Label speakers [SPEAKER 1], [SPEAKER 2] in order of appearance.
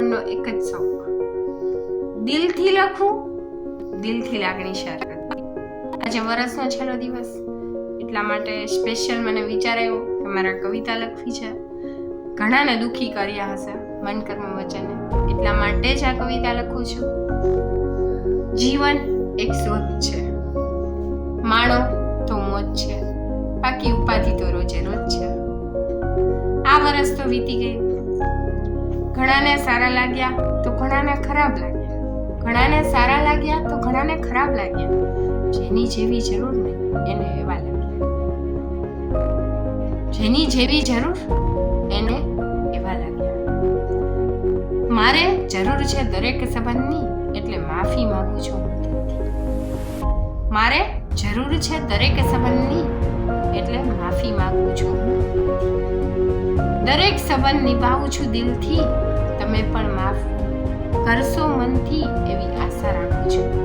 [SPEAKER 1] નો એક જ શોખ. દિલથી લખવું દિલથી લાગણી શેર આજે વરસનો છેલ્લો દિવસ. એટલા માટે સ્પેશિયલ મને વિચાર આવ્યો કે મારા કવિતા લખવી છે. ઘણાને દુખી કર્યા હશે મન કર્મ વચને. એટલા માટે જ આ કવિતા લખું છું. જીવન એક શોધ છે. માણો તો મોજ છે. બાકી ઉપાધિ તો રોજે રોજ છે. આ વરસ તો વીતી ગયું ઘણાને સારા લાગ્યા તો ઘણાને ખરાબ લાગ્યા. ઘણાને સારા લાગ્યા તો ઘણાને ખરાબ લાગ્યા. જેની જેવી જરૂર નહીં, એને એવા લાગ્યા. જેની જેવી જરૂર, એને એવા લાગ્યા. મારે જરૂર છે દરેક સંબંધની, એટલે માફી માંગુ છું. મારે જરૂર છે દરેક સંબંધની, એટલે માફી માંગુ છું. દરેક સંબંધ નિભાવું છું દિલથી. તમે પણ માફ કરશો મનથી એવી આશા રાખું છું.